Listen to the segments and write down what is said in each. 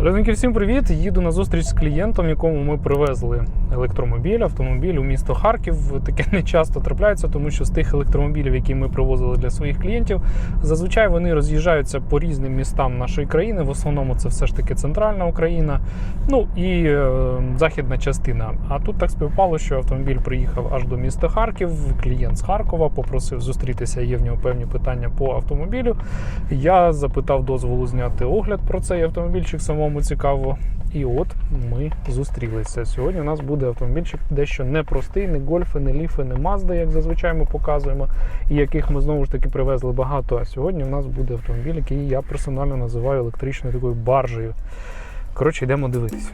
Людники, всім привіт! Їду на зустріч з клієнтом, якому ми привезли електромобіль, автомобіль у місто Харків. Таке не часто трапляється, тому що з тих електромобілів, які ми привозили для своїх клієнтів, зазвичай вони роз'їжджаються по різним містам нашої країни. В основному це все ж таки центральна Україна, ну і е, західна частина. А тут так співпало, що автомобіль приїхав аж до міста Харків. Клієнт з Харкова попросив зустрітися. Є в нього певні питання по автомобілю. Я запитав дозволу зняти огляд про цей автомобільчик самому цікаво. І от ми зустрілися. Сьогодні у нас буде автомобільчик дещо непростий, не гольфи, не ліфи, не мазди, як зазвичай ми показуємо, і яких ми знову ж таки привезли багато. А сьогодні у нас буде автомобіль, який я персонально називаю електричною такою баржею. Коротше, йдемо дивитися.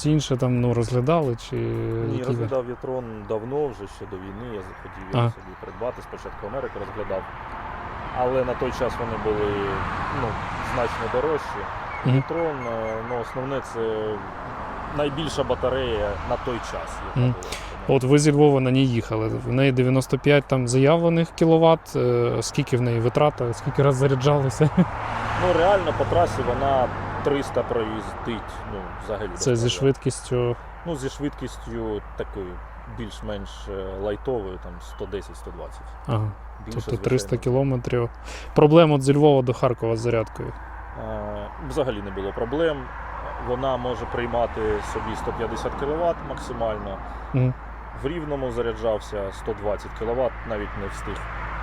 Щось інше там ну, розглядали чи Ні, розглядав Вітрон давно, вже ще до війни. Я захотів його Ага. собі придбати. Спочатку Америку розглядав. Але на той час вони були ну, значно дорожчі. Мгм. Вітрон, е, ну, основне це найбільша батарея на той час. яка Мгм. була. От ви зі Львова на ній їхали. В неї 95 там заявлених кіловат. Е, Скільки в неї витрата, скільки раз заряджалися? Ну, реально по трасі вона 300 проїздить. Ну, взагалі. Це зі швидкістю. Ну, зі швидкістю такою більш-менш е, лайтовою, там 110-120. Ага. Більше, Тобто 300 звичайно, кілометрів. Проблем от зі Львова до Харкова з зарядкою. Е, Взагалі не було проблем. Вона може приймати собі 150 кВт максимально. Мгм. В рівному заряджався 120 кВт, навіть не встиг.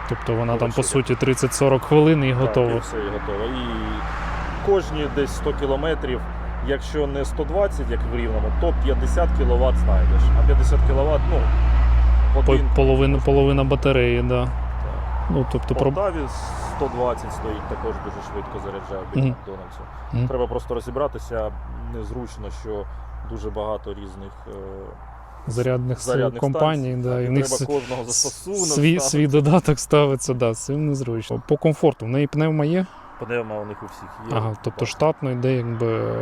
Тобто вона Ну, там по суті 30-40 хвилин і Так, готова. і все, і готово. І кожні десь 100 кілометрів, якщо не 120, як в рівному, то 50 кВт знайдеш. А 50 кВт, ну, один. Половина, половина батареї, да. Так. Ну, тобто, В. Полтаві 120 стоїть, також дуже швидко заряджає біля Мгм. Макдональдсу. Мгм. Треба просто розібратися. Незручно, що дуже багато різних е, зарядних, зарядних компаній, станцій, да, і і в них кожного свій, свій додаток ставиться, да, цим незручно. По комфорту, в неї пневма є? Пневма у них у всіх є. Ага, тобто штатно йде якби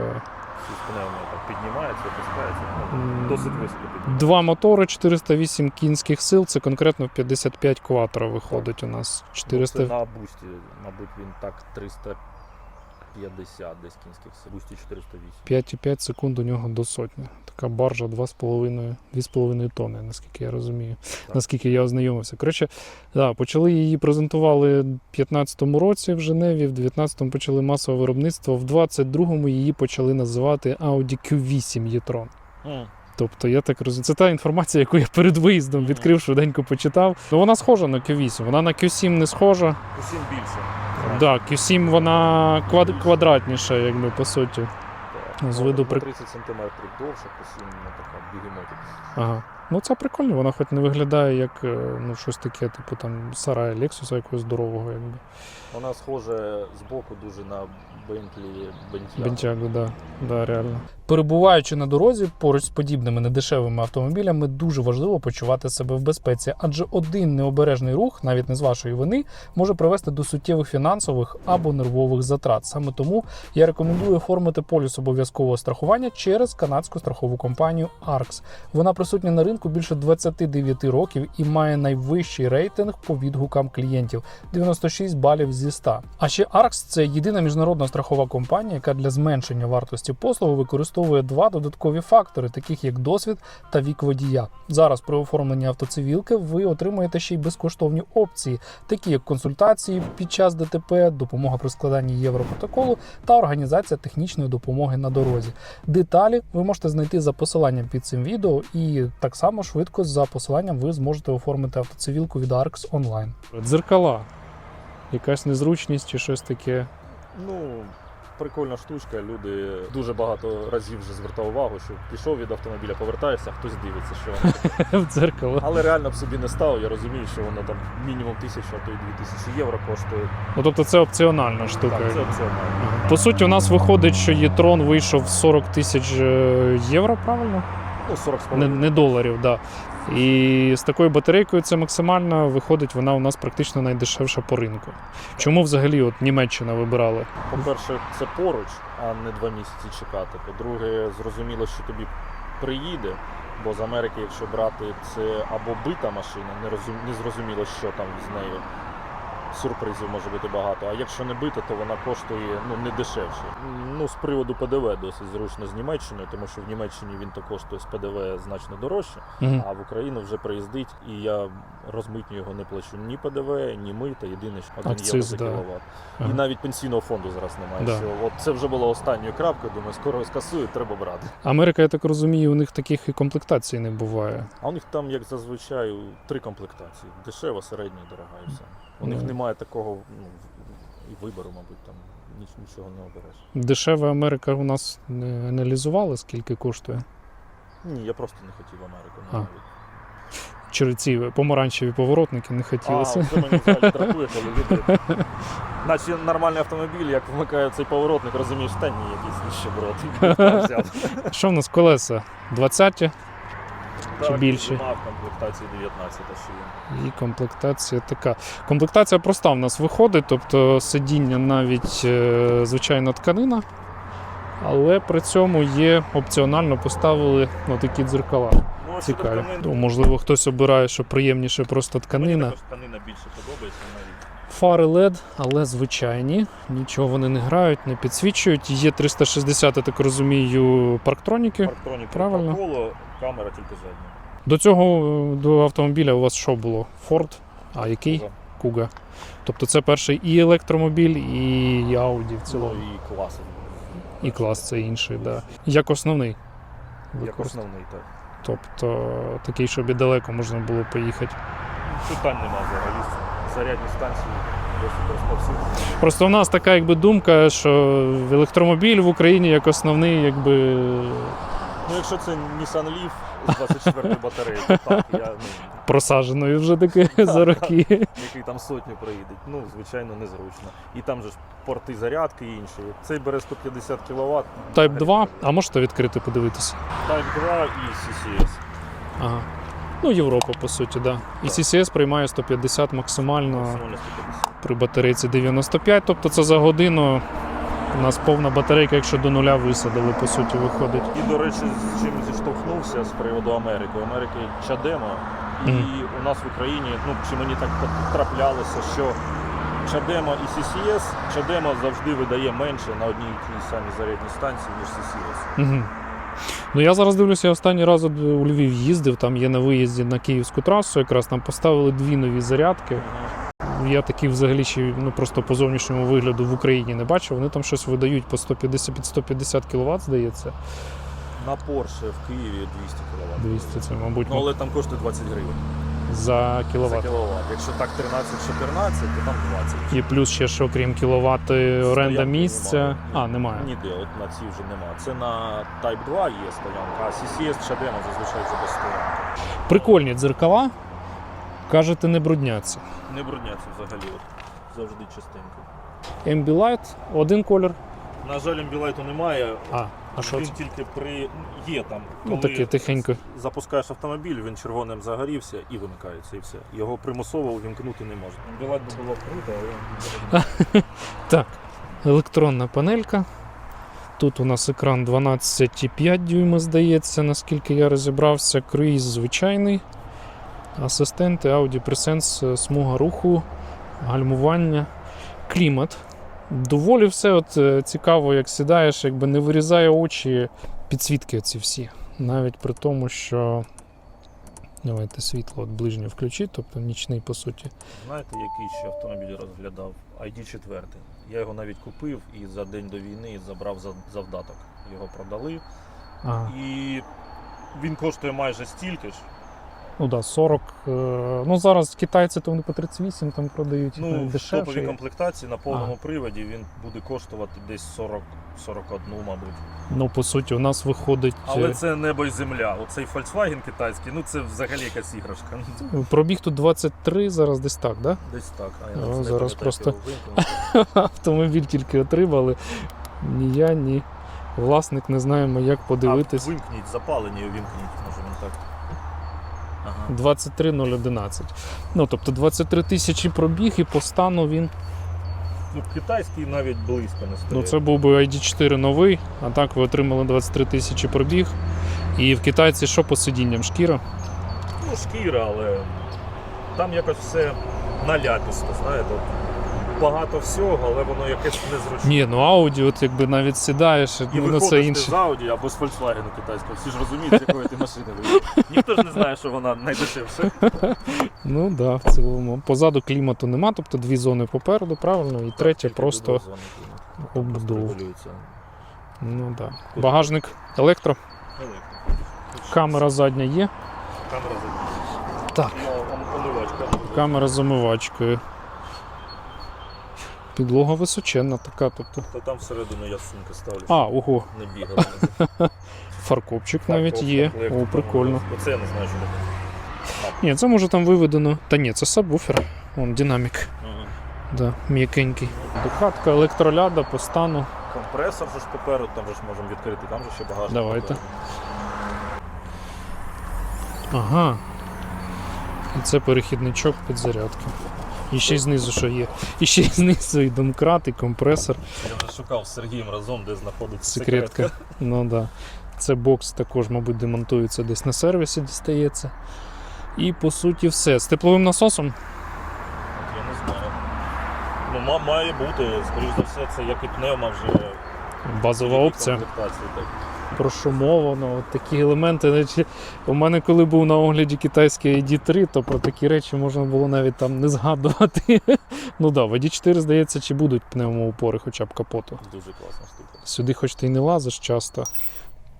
так піднімається, опускається. ну, Досить високо піднімається. Два мотори, 408 кінських сил, це конкретно 55 кватро виходить у нас. Ну, 400... Це на бусті, мабуть, він так 350 десь кінських сил. Бусті 408. 5,5 секунд у нього до сотні. Така баржа 2,5 2,5 тонни, наскільки я розумію, Так. наскільки я ознайомився. Коротше, да, почали її презентували в 15-му році в Женеві, в 19-му почали масове виробництво, в 22-му її почали називати Audi Q8 e-tron. М, Тобто, я так розумію, це та інформація, яку я перед виїздом відкрив, швиденько почитав. Ну, вона схожа на Q8, вона на Q7 не схожа. Усім більше. Да, Q7 вона квад... квадратніша, якби по суті. Так. З виду при- 30 см довше, Q7 вона така бігемотик. Ага. Ну це прикольно, вона хоч не виглядає як е, ну, щось таке, типу там сарай Лексуса якогось здорового, якби. Вона схожа з боку дуже на Bentayga. Бентягу, да. да, реально. Перебуваючи на дорозі поруч з подібними недешевими автомобілями, дуже важливо почувати себе в безпеці, адже один необережний рух, навіть не з вашої вини, може привести до суттєвих фінансових або нервових затрат. Саме тому я рекомендую оформити поліс обов'язкового страхування через канадську страхову компанію ARX. Вона присутня на ринку більше 29 років і має найвищий рейтинг по відгукам клієнтів 96 балів зі 100. А ще ARX – це єдина міжнародна страхова компанія, яка для зменшення вартості послуги використовує два додаткові фактори, таких як досвід та вік водія. Зараз при оформленні автоцивілки ви отримуєте ще й безкоштовні опції, такі як консультації під час ДТП, допомога при складанні європротоколу та організація технічної допомоги на дорозі. Деталі ви можете знайти за посиланням під цим відео, і так само швидко за посиланням ви зможете оформити автоцивілку від ARX онлайн. Дзеркала. Якась незручність чи щось таке. Ну, прикольна штучка. Люди дуже багато разів вже звертав увагу, що пішов від автомобіля, повертаєшся, хтось дивиться, що в дзеркало. Але реально б собі не став. Я розумію, що воно там мінімум тисячу, а то й дві тисячі євро коштує. Ну тобто це опціональна штука. Так, це опціонально. Ага. По суті, у нас виходить, що Єтрон вийшов 40 тисяч е, євро, правильно? Ну, 40 Не, не доларів, да. І з такою батарейкою це максимально виходить, вона у нас практично найдешевша по ринку. Чому взагалі от Німеччина вибирали? По-перше, це поруч, а не два місяці чекати. По-друге, зрозуміло, що тобі приїде. Бо з Америки, якщо брати, це або бита машина, не зрозуміло, що там з нею. Сюрпризів може бути багато. А якщо не бита, то вона коштує ну, не дешевше. Ну, з приводу ПДВ досить зручно з Німеччиною, тому що в Німеччині він то коштує з ПДВ значно дорожче, Мгм. а в Україну вже приїздить, і я розмитню його не плачу ні ПДВ, ні мита. Єдине, що 1 євро за да. кіловат. Ага. І навіть пенсійного фонду зараз немає. Да. Що от це вже була останньою крапкою. Думаю, скоро скасують, треба брати. Америка, я так розумію, у них таких і комплектацій не буває. А у них там, як зазвичай, три комплектації: дешева, середня дорога, і все. У них Ну. немає такого ну, і вибору, мабуть, там нічого не обереш. Дешева Америка у нас не аналізували, скільки коштує. Ні, я просто не хотів Америку. А. навіть. Чи ці помаранчеві поворотники не А, хотілося. це мені взагалі коли люди. Наче нормальний автомобіль, як вмикає цей поворотник, розумієш, та ні, якийсь ніщеброд. Взяв. Що в нас колеса? 20 Так, більше? Вона в комплектації 19 ще є. і комплектація така. Комплектація проста в нас виходить, тобто сидіння навіть е, звичайна тканина, але при цьому є опціонально поставили ну, такі дзеркала. Ну, Цікаві. тканин, можливо, хтось обирає, що приємніше просто Мені тканина. також тканина більше подобається навіть. Фари LED, але звичайні, нічого вони не грають, не підсвічують. Є 360, я так розумію, парктроніки. Парктроніки Правильно. по колу, камера тільки задня. До цього до автомобіля у вас що було? Ford? А який? Кузов. Куга. Тобто це перший і електромобіль, і Audi в Ну, цілому. і класи. І клас це інший, да. Як основний. Як основний, так. Тобто такий, щоб і далеко можна було поїхати. Питань нема взагалі. Зарядні станції досить розповсюджені. Просто в нас така якби думка, що електромобіль в Україні як основний, якби. Ну, якщо це Nissan Leaf з 24 батареї, то так, я, ну, Просадженою вже таки за роки. який там сотню проїде. Ну, звичайно, незручно. І там же ж порти зарядки і інші. Цей бере 150 кВт. Type 2, а можете відкрити подивитися? Type 2 і CCS. Ага. Ну, Європа, по суті, да. І. CCS приймає 150 максимально Максимально 150. при батарейці 95, тобто це за годину. У нас повна батарейка, якщо до нуля висадили, по суті, виходить. І, до речі, з чим зіштовхнувся з приводу Америки. У Америки Чадема, і Мгм. у нас в Україні, ну чи мені так траплялося, що Чадема і CCS, Чадема завжди видає менше на одній і тій самій зарядній станції, ніж CCS. Угу. Ну я зараз дивлюся, я останній раз у Львів їздив, там є на виїзді на Київську трасу, якраз там поставили дві нові зарядки. Я такі взагалі ще ну, просто по зовнішньому вигляду в Україні не бачив. Вони там щось видають по 150 під 150 кВт, здається. На Порше в Києві 200 кВт. 200 це, мабуть, Ну, але там коштує 20 гривень за за кіловат. кіловат. Якщо так 13-14, то там 20. І плюс ще що, крім кіловат, оренда місця. немає. А, немає. Ніде, от на цій вже немає. Це на Type 2 є стоянка, а CCS Чадема зазвичай вже без стоянки. Прикольні дзеркала. Кажете, не брудняться. Не брудняться взагалі, от завжди частенько. Ambilight, один колір. На жаль, амбілайту немає. А, а що він це? тільки при є там. Ну таке тихенько. запускаєш автомобіль, він червоним загорівся і вимикається, і все. Його примусово увімкнути не можна. Амбілайт би було круто, але Так, електронна панелька. Тут у нас екран 12,5 дюйма, здається, наскільки я розібрався. Круїз звичайний. Асистенти, Audi Presence, смуга руху, гальмування, клімат. Доволі все от, е, цікаво, як сідаєш, якби не вирізає очі підсвітки ці всі. Навіть при тому, що. Давайте світло от ближнє включити, тобто нічний по суті. знаєте, який ще автомобіль розглядав? ID4. Я його навіть купив і за день до війни забрав за завдаток. Його продали. А, І він коштує майже стільки ж. Ну да, 40. е, Ну зараз китайці то вони по 38 там продають Ну, в топовій комплектації на повному приводі він буде коштувати десь 40 41, мабуть. Ну, по суті, у нас виходить Але е, це небо і земля. Оцей Volkswagen китайський, ну це взагалі якась іграшка. пробіг тут 23, зараз десь так, да? Десь так. А я Ну, зараз просто-. Автомобіль тільки отримали. Ні я, ні власник не знаємо, як подивитись. А, вимкніть, запалені увімкніть, може він так. Ага. 23011. Ну, тобто 23 тисячі пробіг і по стану він. Ну, китайський навіть близько не стоїть. Ну, це був би ID4 новий, а так ви отримали 23 тисячі пробіг. І в китайці що по сидінням? Шкіра? Ну, шкіра, але там якось все наляпісто, знаєте. Багато всього, але воно якесь незручне. Ні, ну Audi, от якби навіть сідаєш, І ну це інше. з Audi або з Volkswagen китайського. Всі ж розуміють, з якої ти машини вийдеш. Ніхто ж не знає, що вона найдешевша. Ну так, да, в цілому. Позаду клімату нема, тобто дві зони попереду, правильно, і третя просто просто обдув. Ну так. Да. Багажник електро, Електро. камера задня є, Камера задня. Так. Ну, камера з омивачкою. Підлога височенна така, тобто. Та там всередину я сумки ставлю. А, ого, Не бігали. фаркопчик навіть є. О, прикольно. Оце я не знаю, що таке. Ні, це може там виведено. Та ні, це сабвуфер. Вон динамік. Ага. Да, м'якенький. Докатка, електроляда по стану. Компресор же ж попереду, там же ж можемо відкрити, там же ще багажник. Давайте. попереду. Ага. І це перехідничок підзарядки. І ще й знизу що є. І ще й знизу і домкрат, і компресор. Я вже шукав з Сергієм разом, де знаходиться Секретка. Ну да. Це бокс також, мабуть, демонтується десь на сервісі, дістається. І по суті все. З тепловим насосом. Я не знаю. Ну, має бути, скоріш за все, це як і пневма вже. Базова опція. так. Прошумовано, от такі елементи. У мене, коли був на огляді китайський ID3, то про такі речі можна було навіть там не згадувати. ну да, в ID4, здається, чи будуть пневмоупори хоча б капоту. Дуже класна штука. Сюди, хоч ти й не лазиш часто.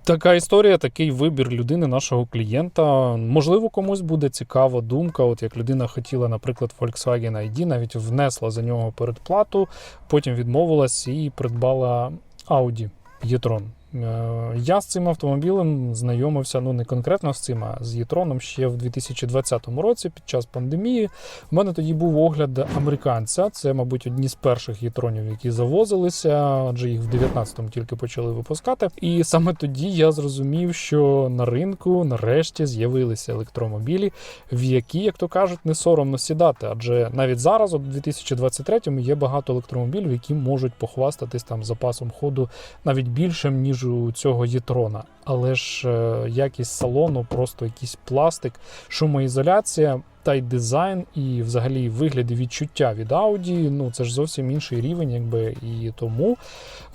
Така історія, такий вибір людини, нашого клієнта. Можливо, комусь буде цікава думка. От як людина хотіла, наприклад, Volkswagen ID, навіть внесла за нього передплату, потім відмовилась і придбала Audi e-tron. Е, Я з цим автомобілем знайомився ну не конкретно з цим, а з e-tron ще в 2020 році під час пандемії. У мене тоді був огляд американця. Це, мабуть, одні з перших єтронів, які завозилися, адже їх в 19-му тільки почали випускати. І саме тоді я зрозумів, що на ринку нарешті з'явилися електромобілі, в які, як то кажуть, не соромно сідати. Адже навіть зараз, у 2023-му, є багато електромобілів, які можуть похвастатись там запасом ходу навіть більшим, ніж у цього єтрона. Але ж е, якість салону, просто якийсь пластик, шумоізоляція та й дизайн, і взагалі вигляд і відчуття від Audi, ну це ж зовсім інший рівень, якби і тому.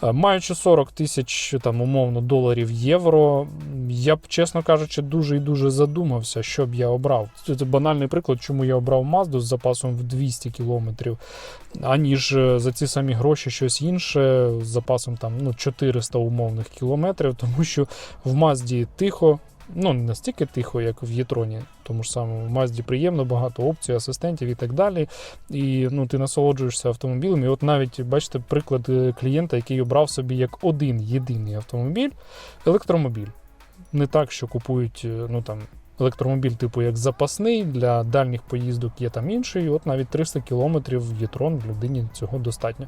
е, Маючи 40 тисяч там умовно доларів євро, я б, чесно кажучи, дуже і дуже задумався, що б я обрав. Це банальний приклад, чому я обрав Mazda з запасом в 200 кілометрів, аніж е, за ці самі гроші щось інше з запасом там ну 400 умовних кілометрів, тому що в Мазді тихо. Ну, не настільки тихо, як в Єтроні, тому ж саме в Мазді приємно, багато опцій, асистентів і так далі. І ну, ти насолоджуєшся автомобілем. І от навіть бачите приклад е, клієнта, який обрав собі як один єдиний автомобіль, електромобіль. Не так, що купують е, ну, там, електромобіль, типу як запасний, для дальніх поїздок є там інший. От навіть 300 кілометрів Єтрон людині цього достатньо.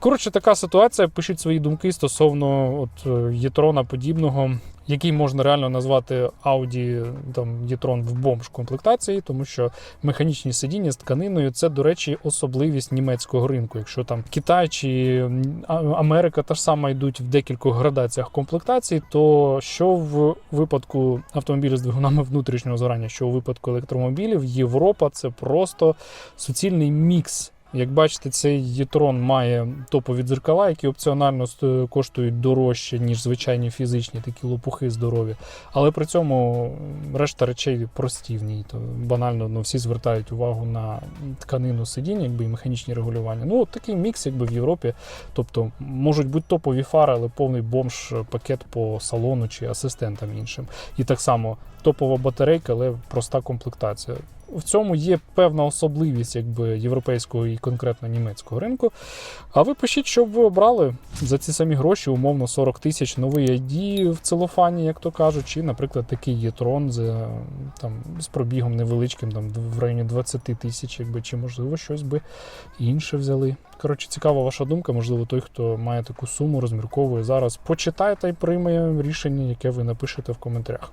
Коротше, така ситуація. Пишіть свої думки стосовно от е, Єтрона подібного, який можна реально назвати Audi там e-tron в бомж комплектації, тому що механічні сидіння з тканиною це, до речі, особливість німецького ринку. Якщо там Китай чи Америка та ж сама йдуть в декількох градаціях комплектацій, то що в випадку автомобілів з двигунами внутрішнього згорання, що у випадку електромобілів, Європа це просто суцільний мікс. Як бачите, цей Єтрон має топові дзеркала, які опціонально коштують дорожче, ніж звичайні фізичні такі лопухи здорові. Але при цьому решта речей прості в ній. То банально ну, всі звертають увагу на тканину сидіння, якби і механічні регулювання. Ну, от такий мікс, якби в Європі. Тобто можуть бути топові фари, але повний бомж пакет по салону чи асистентам іншим. І так само топова батарейка, але проста комплектація. В цьому є певна особливість якби, європейського і конкретно німецького ринку. А ви пишіть, що б ви обрали за ці самі гроші, умовно 40 тисяч новий ID в целофані, як то кажуть, чи, наприклад, такий є-трон там, з пробігом невеличким, там, в районі 20 тисяч, якби, чи можливо щось би інше взяли. Коротше, цікава ваша думка. Можливо, той, хто має таку суму, розмірковує зараз. Почитає та й прийме рішення, яке ви напишете в коментарях.